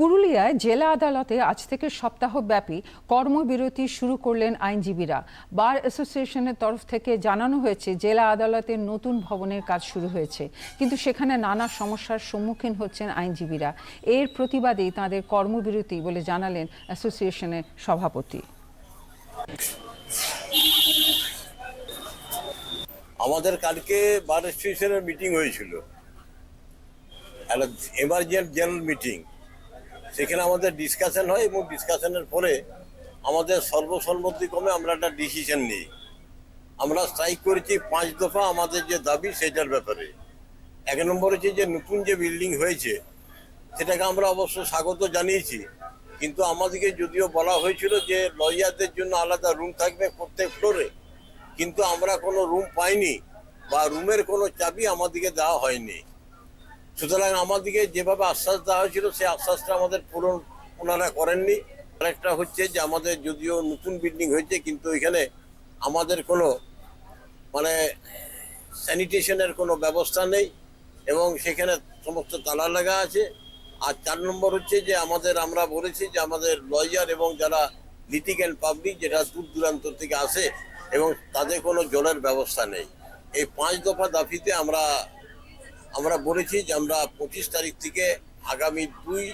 পুরুলিয়ায় জেলা আদালতে আজ থেকে সপ্তাহব্যাপী কর্মবিরতি শুরু করলেন আইনজীবীরা। বার অ্যাসোসিয়েশনের তরফ থেকে জানানো হয়েছে, জেলা আদালতের নতুন ভবনের কাজ শুরু হয়েছে। কিন্তু সেখানে নানা সমস্যার সম্মুখীন হচ্ছেন আইনজীবীরা। এর প্রতিবাদেই তাঁদের কর্মবিরতি বলে জানালেন অ্যাসোসিয়েশনের সভাপতি। আমাদের কালকে বার অ্যাসোসিয়েশনের মিটিং হয়েছিল। Emergent general meeting. সেখানে আমাদের ডিসকাশন হয় এবং ডিসকাশনের পরে আমাদের সর্বসম্মতিক্রমে আমরা একটা ডিসিশন নিই। আমরা স্ট্রাইক করেছি পাঁচ দফা আমাদের যে দাবি সেটার ব্যাপারে। এক নম্বর হচ্ছে যে নতুন যে বিল্ডিং হয়েছে, সেটাকে আমরা অবশ্য স্বাগত জানিয়েছি। কিন্তু আমাদেরকে যদিও বলা হয়েছিল যে লয়ারদের জন্য আলাদা রুম থাকবে প্রত্যেক ফ্লোরে কিন্তু আমরা কোনো রুম পাইনি বা রুমের কোনো চাবি আমাদেরকে দেওয়া হয়নি। সুতরাং আমাদেরকে যেভাবে আশ্বাস দেওয়া হয়েছিল, সেই আশ্বাসটা আমাদের পূরণ ওনারা করেননি। আরেকটা হচ্ছে যে, আমাদের যদিও নতুন বিল্ডিং হয়েছে, কিন্তু এখানে আমাদের কোনো মানে স্যানিটেশনের কোনো ব্যবস্থা নেই এবং সেখানে সমস্ত তালা লাগা আছে। আর চার নম্বর হচ্ছে যে, আমাদের, আমরা বলেছি যে, আমাদের লয়ার এবং যারা লিটিগ্যান্ড পাবলিক যেটা দূর দূরান্ত থেকে আসে এবং তাদের কোনো জলের ব্যবস্থা নেই। এই পাঁচ দফা দাফিতে আমরা আমরা বলেছি যে আমরা পঁচিশ তারিখ থেকে আগামী দুই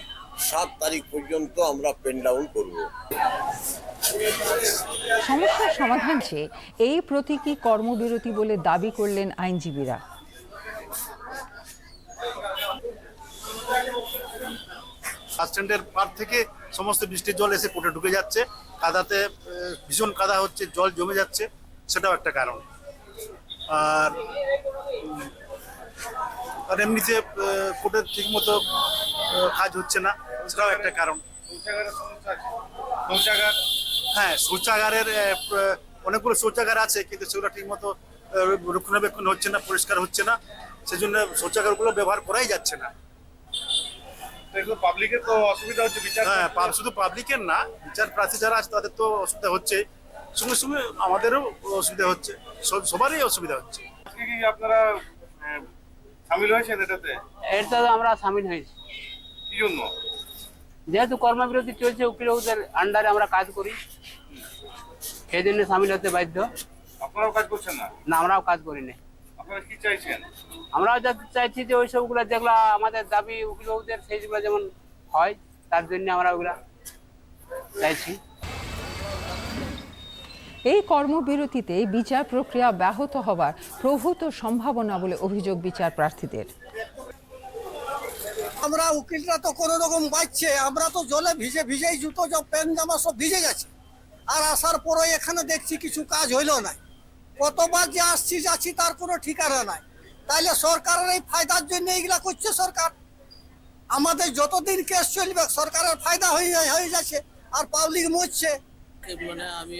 সাত তারিখ পর্যন্ত আমরা পেন ডাউন করব। সমস্যার সমাধান চেয়ে এই প্রতীকী কর্মবিরতি বলে দাবি করলেন আইনজীবীরা। বাস স্ট্যান্ডের পার থেকে সমস্ত বৃষ্টির জল এসে কোটে ঢুকে যাচ্ছে। কাদাতে ভীষণ কাদা হচ্ছে জল জমে যাচ্ছে সেটাও একটা কারণ। আর আর এমনিতে আহ, কোর্টের ঠিক মতো কাজ হচ্ছে না সেটাও একটা কারণ। হ্যাঁ শৌচাগারের অনেকগুলো শৌচাগার আছে কিন্তু সেগুলো ঠিক মতো রক্ষণাবেক্ষণ হচ্ছে না পরিষ্কার হচ্ছে না সেই সেজন্য শৌচাগারগুলো ব্যবহার করাই যাচ্ছে না। পাবলিকের তো অসুবিধা হচ্ছে বিচার হ্যাঁ শুধু পাবলিকের না বিচার প্রার্থী যারা আছে তাদের তো অসুবিধা হচ্ছে। সঙ্গে সঙ্গে আমাদেরও অসুবিধা হচ্ছে সবারই অসুবিধা হচ্ছে। আপনারা সামিল হয়েছেন এটাতে? এটা তো আমরা সামিল হয়েছি। কি জন্য? যেহেতু কর্মবিরতি চলছে উকিলদের আন্ডারে আমরা কাজ করি। সেই জন্য সামিল হতে বাধ্য। আপনারাও কাজ করছেন না? না আমরাও কাজ করি না আপনারা কি চাইছেন? আমরাও যা চাইছি যে ওই সবগুলো যেগুলো আমাদের দাবি উকিলদের সেইগুলো যেমন হয় তার জন্য আমরা ওগুলা চাইছি। এই কর্মবিরতিতে বিচার প্রক্রিয়া ব্যাহত হবার প্রভূত সম্ভাবনা বলে অভিযোগ বিচার প্রার্থীদের। আমরা উকিলরা তো কোনো রকম বাঁচছে আমরা তো জলে ভিজে ভিজেই জুতো সব প্যান্ট জামা সব ভিজে গেছে। আর আসার পরে এখানে দেখছি কিছু কাজ হইল না। কতবার যে আসছি যাচ্ছি তার কোনো ঠিকানা নাই। তাইলে সরকারের এই ফায়দার জন্য এইগুলা করছে সরকার? আমাদের যতদিন কেস চলবে সরকারের ফায়দা হয়ে হয়ে যাচ্ছে আর পাবলিক মরছে। মানে আমি